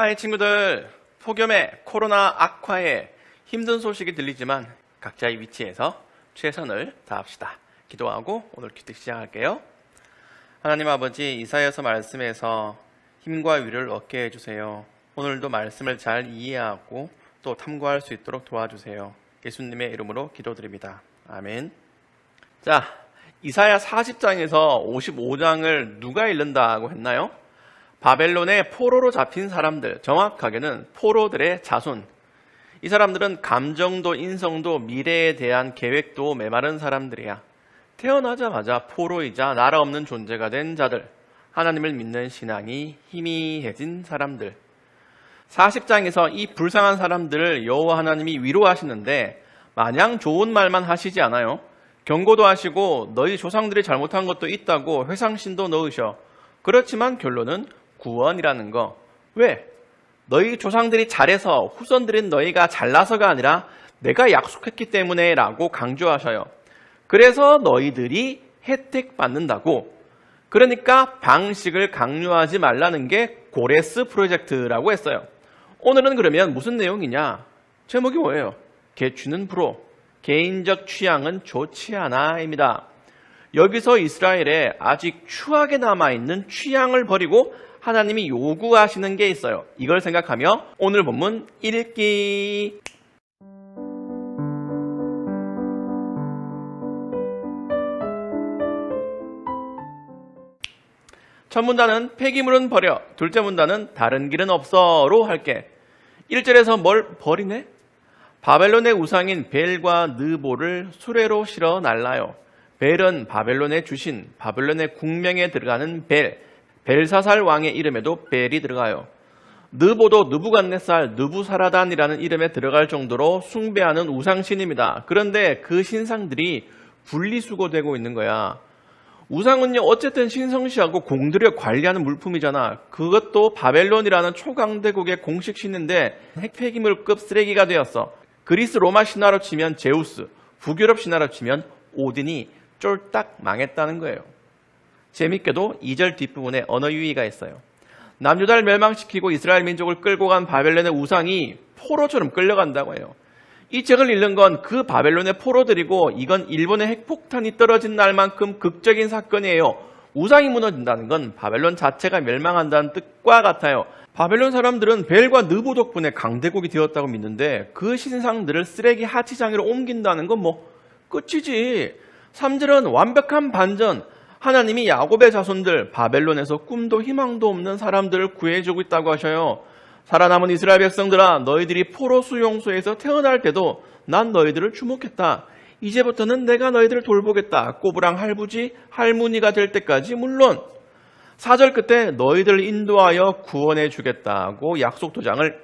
하이 친구들 폭염에 코로나 악화에 힘든 소식이 들리지만 각자의 위치에서 최선을 다합시다. 기도하고 오늘 큐티 시작할게요. 하나님 아버지 이사야서 말씀에서 힘과 위를 얻게 해주세요. 오늘도 말씀을 잘 이해하고 또 탐구할 수 있도록 도와주세요. 예수님의 이름으로 기도드립니다. 아멘. 자 이사야 40장에서 55장을 누가 읽는다고 했나요? 바벨론의 포로로 잡힌 사람들, 정확하게는 포로들의 자손. 이 사람들은 감정도 인성도 미래에 대한 계획도 메마른 사람들이야. 태어나자마자 포로이자 나라 없는 존재가 된 자들. 하나님을 믿는 신앙이 희미해진 사람들. 40장에서 이 불쌍한 사람들을 여호와 하나님이 위로하시는데 마냥 좋은 말만 하시지 않아요. 경고도 하시고 너희 조상들이 잘못한 것도 있다고 회상신도 넣으셔. 그렇지만 결론은 구원이라는 거. 왜? 너희 조상들이 잘해서 후손들인 너희가 잘나서가 아니라 내가 약속했기 때문에 라고 강조하셔요. 그래서 너희들이 혜택 받는다고. 그러니까 방식을 강요하지 말라는 게 고레스 프로젝트라고 했어요. 오늘은 그러면 무슨 내용이냐? 제목이 뭐예요? 개취는 불호, 개인적 취향은 좋지 않아입니다. 여기서 이스라엘에 아직 추하게 남아있는 취향을 버리고 하나님이 요구하시는 게 있어요. 이걸 생각하며 오늘 본문 읽기. 첫 문단은 폐기물은 버려. 둘째 문단은 다른 길은 없어로 할게. 1절에서 뭘 버리네? 바벨론의 우상인 벨과 느보를 수레로 실어 날라요. 벨은 바벨론의 주신, 바벨론의 국명에 들어가는 벨, 벨사살 왕의 이름에도 벨이 들어가요. 느보도 느부갓네살, 느부사라단이라는 이름에 들어갈 정도로 숭배하는 우상신입니다. 그런데 그 신상들이 분리수거되고 있는 거야. 우상은요, 어쨌든 신성시하고 공들여 관리하는 물품이잖아. 그것도 바벨론이라는 초강대국의 공식 신인데 핵폐기물급 쓰레기가 되었어. 그리스 로마 신화로 치면 제우스, 북유럽 신화로 치면 오딘이 쫄딱 망했다는 거예요. 재밌게도 2절 뒷부분에 언어 유의가 있어요. 남유다를 멸망시키고 이스라엘 민족을 끌고 간 바벨론의 우상이 포로처럼 끌려간다고 해요. 이 책을 읽는 건 그 바벨론의 포로들이고 이건 일본의 핵폭탄이 떨어진 날만큼 극적인 사건이에요. 우상이 무너진다는 건 바벨론 자체가 멸망한다는 뜻과 같아요. 바벨론 사람들은 벨과 느보 덕분에 강대국이 되었다고 믿는데 그 신상들을 쓰레기 하치장으로 옮긴다는 건 뭐 끝이지. 3절은 완벽한 반전. 하나님이 야곱의 자손들 바벨론에서 꿈도 희망도 없는 사람들을 구해주고 있다고 하셔요. 살아남은 이스라엘 백성들아 너희들이 포로 수용소에서 태어날 때도 난 너희들을 주목했다. 이제부터는 내가 너희들을 돌보겠다. 꼬부랑 할부지 할머니가 될 때까지 물론 4절 끝에 너희들을 인도하여 구원해 주겠다고 약속 도장을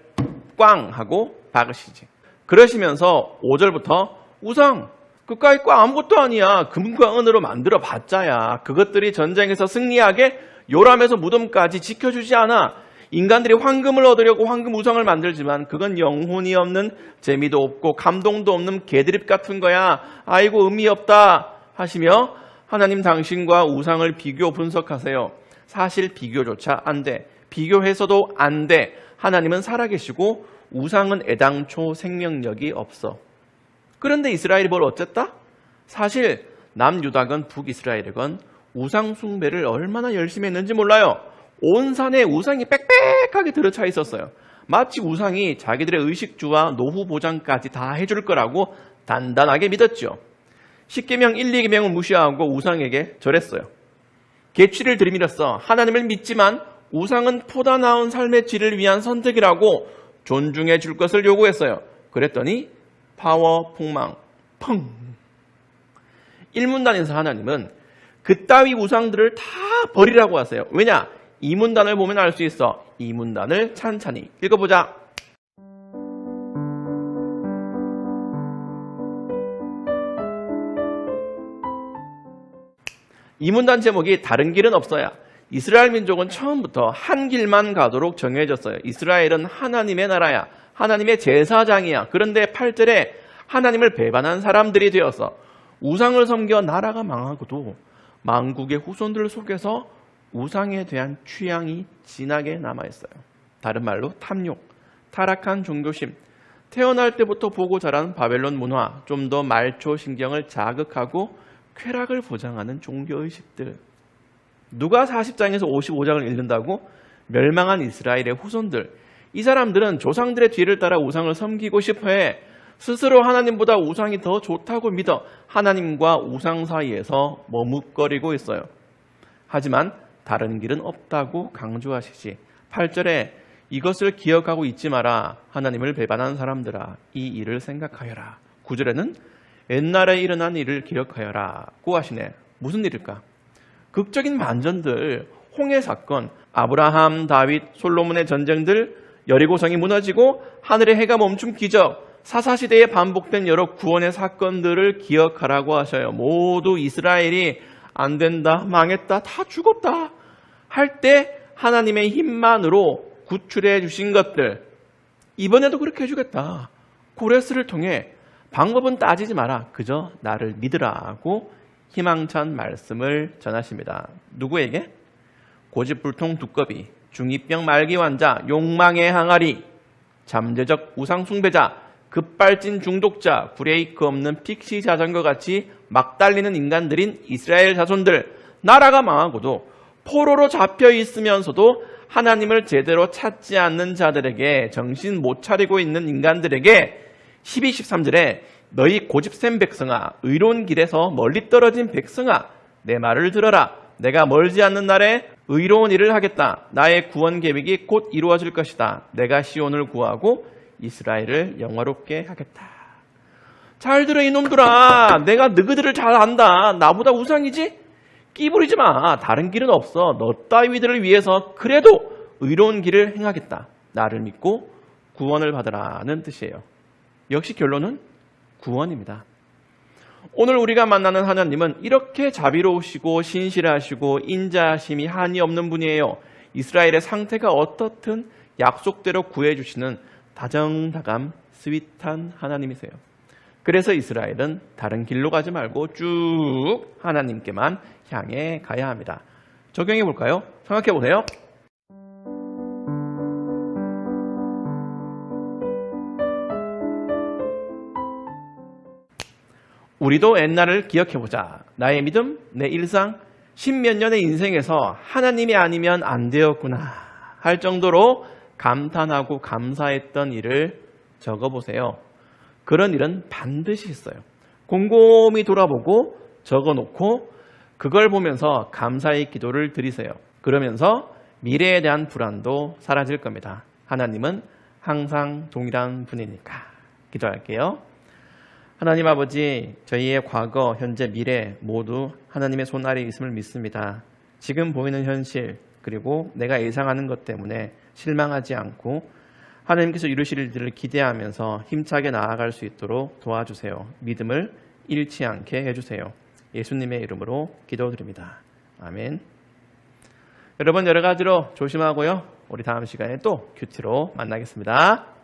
꽝 하고 박으시지. 그러시면서 5절부터 우상 그까이 거 아무것도 아니야. 금과 은으로 만들어 봤자야. 그것들이 전쟁에서 승리하게 요람에서 무덤까지 지켜주지 않아. 인간들이 황금을 얻으려고 황금 우상을 만들지만 그건 영혼이 없는 재미도 없고 감동도 없는 개드립 같은 거야. 아이고 의미 없다 하시며 하나님 당신과 우상을 비교 분석하세요. 사실 비교조차 안 돼. 비교해서도 안 돼. 하나님은 살아계시고 우상은 애당초 생명력이 없어. 그런데 이스라엘이 뭘 어쨌다? 사실 남유다건 북이스라엘이건 우상 숭배를 얼마나 열심히 했는지 몰라요. 온 산에 우상이 빽빽하게 들어차 있었어요. 마치 우상이 자기들의 의식주와 노후 보장까지 다 해줄 거라고 단단하게 믿었죠. 10계명 1, 2계명을 무시하고 우상에게 절했어요. 개취를 들이밀었어. 하나님을 믿지만 우상은 포다 나은 삶의 질을 위한 선택이라고 존중해 줄 것을 요구했어요. 그랬더니 파워 폭망 펑 1문단에서 하나님은 그따위 우상들을 다 버리라고 하세요. 왜냐? 이 문단을 보면 알 수 있어. 이 문단을 찬찬히 읽어보자. 이 문단 제목이 다른 길은 없어야. 이스라엘 민족은 처음부터 한 길만 가도록 정해졌어요. 이스라엘은 하나님의 나라야. 하나님의 제사장이야. 그런데 8절에 하나님을 배반한 사람들이 되어서 우상을 섬겨 나라가 망하고도 망국의 후손들 속에서 우상에 대한 취향이 진하게 남아있어요. 다른 말로 탐욕, 타락한 종교심, 태어날 때부터 보고 자란 바벨론 문화, 좀 더 말초 신경을 자극하고 쾌락을 보장하는 종교의식들. 누가 40장에서 55장을 읽는다고 멸망한 이스라엘의 후손들. 이 사람들은 조상들의 뒤를 따라 우상을 섬기고 싶어해 스스로 하나님보다 우상이 더 좋다고 믿어 하나님과 우상 사이에서 머뭇거리고 있어요. 하지만 다른 길은 없다고 강조하시지. 8절에 이것을 기억하고 잊지 마라. 하나님을 배반한 사람들아. 이 일을 생각하여라. 9절에는 옛날에 일어난 일을 기억하여라 고 하시네. 무슨 일일까? 극적인 반전들, 홍해 사건, 아브라함, 다윗, 솔로몬의 전쟁들, 여리고성이 무너지고 하늘의 해가 멈춘 기적, 사사시대에 반복된 여러 구원의 사건들을 기억하라고 하셔요. 모두 이스라엘이 안 된다, 망했다, 다 죽었다 할 때 하나님의 힘만으로 구출해 주신 것들 이번에도 그렇게 해주겠다. 고레스를 통해 방법은 따지지 마라. 그저 나를 믿으라고 희망찬 말씀을 전하십니다. 누구에게? 고집불통 두꺼비, 중이병 말기 환자, 욕망의 항아리, 잠재적 우상 숭배자, 급발진 중독자, 브레이크 없는 픽시 자전거 같이 막 달리는 인간들인 이스라엘 자손들, 나라가 망하고도 포로로 잡혀 있으면서도 하나님을 제대로 찾지 않는 자들에게 정신 못 차리고 있는 인간들에게 12, 13절에 너희 고집센 백성아, 의로운 길에서 멀리 떨어진 백성아, 내 말을 들어라. 내가 멀지 않는 날에 의로운 일을 하겠다. 나의 구원 계획이 곧 이루어질 것이다. 내가 시온을 구하고 이스라엘을 영화롭게 하겠다. 잘 들어 이놈들아. 내가 너희들을 잘 안다. 나보다 우상이지? 끼부리지 마. 다른 길은 없어. 너 따위들을 위해서 그래도 의로운 길을 행하겠다. 나를 믿고 구원을 받으라는 뜻이에요. 역시 결론은 구원입니다. 오늘 우리가 만나는 하나님은 이렇게 자비로우시고 신실하시고 인자하심이 한이 없는 분이에요. 이스라엘의 상태가 어떻든 약속대로 구해주시는 다정다감 스윗한 하나님이세요. 그래서 이스라엘은 다른 길로 가지 말고 쭉 하나님께만 향해 가야 합니다. 적용해 볼까요? 생각해 보세요. 우리도 옛날을 기억해 보자. 나의 믿음, 내 일상, 십몇 년의 인생에서 하나님이 아니면 안 되었구나 할 정도로 감탄하고 감사했던 일을 적어 보세요. 그런 일은 반드시 있어요. 곰곰이 돌아보고 적어 놓고 그걸 보면서 감사의 기도를 드리세요. 그러면서 미래에 대한 불안도 사라질 겁니다. 하나님은 항상 동일한 분이니까. 기도할게요. 하나님 아버지, 저희의 과거, 현재, 미래 모두 하나님의 손 아래 있음을 믿습니다. 지금 보이는 현실, 그리고 내가 예상하는 것 때문에 실망하지 않고 하나님께서 이루실 일들을 기대하면서 힘차게 나아갈 수 있도록 도와주세요. 믿음을 잃지 않게 해주세요. 예수님의 이름으로 기도드립니다. 아멘. 여러분 여러 가지로 조심하고요. 우리 다음 시간에 또 큐티로 만나겠습니다.